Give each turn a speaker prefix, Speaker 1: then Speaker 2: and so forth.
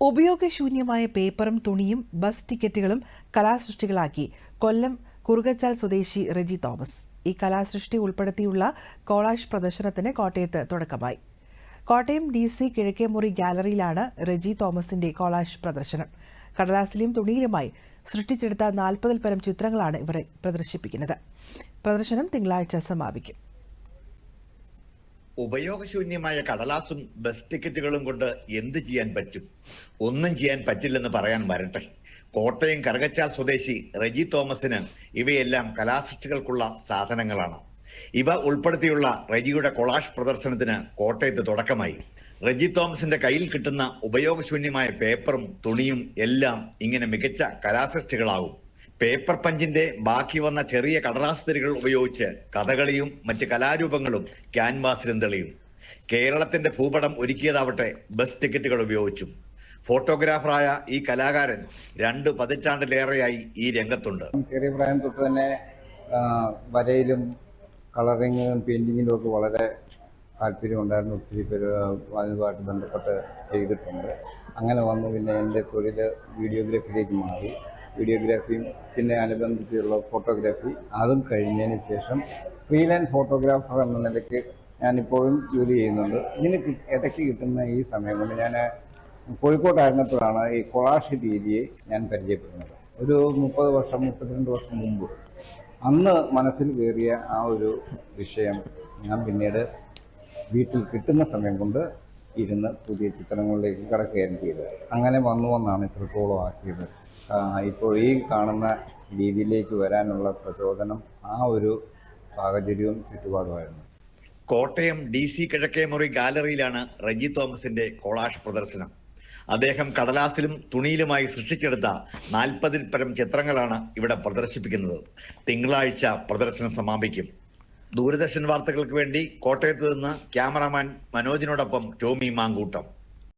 Speaker 1: ഉപയോഗശൂന്യമായ പേപ്പറും തുണിയും ബസ് ടിക്കറ്റുകളും കലാസൃഷ്ടികളാക്കി കൊല്ലം കുറുകച്ചാൽ സ്വദേശി റെജി തോമസ്. ഈ കലാസൃഷ്ടി ഉൾപ്പെടുത്തിയുള്ള കോളാഷ് പ്രദർശനത്തിന് കോട്ടയത്ത് തുടക്കമായി. കോട്ടയം ഡി സി കിഴക്കേമുറി ഗാലറിയിലാണ് റെജി തോമസിന്റെ കോളാഷ് പ്രദർശനം. കടലാസിലും തുണിയിലുമായി സൃഷ്ടിച്ചെടുത്ത നാൽപ്പതിൽ പരം ചിത്രങ്ങളാണ് ഇവരെ പ്രദർശിപ്പിക്കുന്നത്. പ്രദർശനം തിങ്കളാഴ്ച സമാപിക്കും.
Speaker 2: ഉപയോഗശൂന്യമായ കടലാസും ബസ് ടിക്കറ്റുകളും കൊണ്ട് എന്ത് ചെയ്യാൻ പറ്റും? ഒന്നും ചെയ്യാൻ പറ്റില്ലെന്ന് പറയാൻ വരട്ടെ. കോട്ടയം കറുകച്ചാൽ സ്വദേശി റെജി തോമസിന് ഇവയെല്ലാം കലാസൃഷ്ടികൾക്കുള്ള സാധനങ്ങളാണ്. ഇവ ഉൾപ്പെടുത്തിയുള്ള റെജിയുടെ കൊളാഷ് പ്രദർശനത്തിന് കോട്ടയത്ത് തുടക്കമായി. റെജി തോമസിന്റെ കയ്യിൽ കിട്ടുന്ന ഉപയോഗശൂന്യമായ പേപ്പറും തുണിയും എല്ലാം ഇങ്ങനെ മികച്ച കലാസൃഷ്ടികളാകും പേപ്പർ പഞ്ചിന്റെ ബാക്കി വന്ന ചെറിയ കടലാസ് തരികൾ ഉപയോഗിച്ച് കഥകളിയും മറ്റ് കലാരൂപങ്ങളും ക്യാൻവാസിലും തെളിയും. കേരളത്തിന്റെ ഭൂപടം ഒരുക്കിയതാവട്ടെ ബസ് ടിക്കറ്റുകൾ ഉപയോഗിച്ചും. ഫോട്ടോഗ്രാഫറായ ഈ കലാകാരൻ രണ്ട് പതിറ്റാണ്ടിലേറെയായി ഈ രംഗത്തുണ്ട്.
Speaker 3: ചെറിയ പ്രായം തൊട്ട് തന്നെ വരയിലും കളറിങ്ങിലും പെയിന്റിങ്ങിലും ഒക്കെ വളരെ താല്പര്യമുണ്ടായിരുന്നു. ഒത്തിരി പേര് അതുമായിട്ട് ബന്ധപ്പെട്ട് ചെയ്തിട്ടുണ്ട്. അങ്ങനെ വന്നു പിന്നെ എന്റെ തൊഴിൽ വീഡിയോഗ്രാഫിയിലേക്ക് മാറി. വീഡിയോഗ്രാഫിയും പിന്നെ അനുബന്ധിച്ചുള്ള ഫോട്ടോഗ്രാഫി അതും കഴിഞ്ഞതിന് ശേഷം ഫ്രീലാൻഡ് ഫോട്ടോഗ്രാഫർ എന്ന നിലയ്ക്ക് ഞാനിപ്പോഴും ജോലി ചെയ്യുന്നുണ്ട്. ഇതിന് ഇടയ്ക്ക് കിട്ടുന്ന ഈ സമയം കൊണ്ട് ഞാൻ കോഴിക്കോട്ടായിരുന്നപ്പോഴാണ് ഈ കൊളാഷ് രീതിയെ ഞാൻ പരിചയപ്പെടുന്നത്. ഒരു മുപ്പത് വർഷം മുപ്പത്തിരണ്ട് വർഷം മുമ്പ് അന്ന് മനസ്സിൽ കയറിയ ആ ഒരു വിഷയം ഞാൻ പിന്നീട് വീട്ടിൽ കിട്ടുന്ന സമയം കൊണ്ട് ഇരുന്ന് പുതിയ ചിത്രങ്ങളിലേക്ക് കടക്കുകയാണ് ചെയ്തത്. അങ്ങനെ വന്നു വന്നാണ് ഇത്രത്തോളം ആക്കിയത്. ഇപ്പോൾ ഈ കാണുന്ന രീതിയിലേക്ക് വരാനുള്ള പ്രചോദനം ആ ഒരു സാഹചര്യവും ചുറ്റുപാടുമായിരുന്നു.
Speaker 2: കോട്ടയം ഡി സി കിഴക്കേമുറി ഗാലറിയിലാണ് റെജി തോമസിന്റെ കോളാഷ് പ്രദർശനം. അദ്ദേഹം കടലാസിലും തുണിയിലുമായി സൃഷ്ടിച്ചെടുത്ത നാൽപ്പതിൽ പരം ചിത്രങ്ങളാണ് ഇവിടെ പ്രദർശിപ്പിക്കുന്നത്. തിങ്കളാഴ്ച പ്രദർശനം സമാപിക്കും. ദൂരദർശൻ വാർത്തകൾക്ക് വേണ്ടി കോട്ടയത്ത് നിന്ന് ക്യാമറാമാൻ മനോജിനോടൊപ്പം ടോമി മാങ്കൂട്ടം.